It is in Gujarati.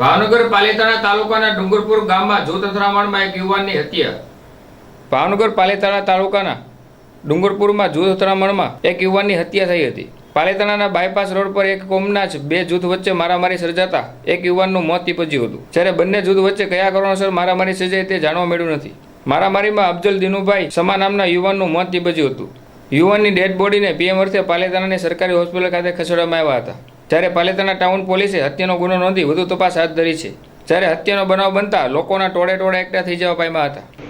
ભાવનગર પાલિતાણા તાલુકાના ડુંગરપુર ગામમાં જૂથ અથડામણમાં એક યુવાનની હત્યા. ભાવનગર પાલિતાણા તાલુકાના ડુંગરપુરમાં જૂથ અથડામણમાં એક યુવાનની હત્યા થઈ હતી. પાલિતાણાના બાયપાસ રોડ પર એક કોમના જ બે જૂથ વચ્ચે મારામારી સર્જાતા એક યુવાનનું મોત નીપજ્યું હતું. જ્યારે બંને જૂથ વચ્ચે કયા કારણોસર મારામારી સર્જાઈ તે જાણવા મળ્યું નથી. મારામારીમાં અફજલ દિનુભાઈ સમા નામના યુવાનનું મોત નીપજ્યું હતું. યુવાનની ડેડ બોડીને પીએમ અર્થે પાલિતાણાની સરકારી હોસ્પિટલ ખાતે ખસેડવામાં આવ્યા હતા. જ્યારે પાલિતાણા ટાઉન પોલીસે હત્યાનો ગુનો નોંધી વધુ તપાસ હાથ ધરી છે. જ્યારે હત્યાનો બનાવ બનતા લોકોના ટોળે ટોળે એકઠા થઈ જવા પામ્યા હતા.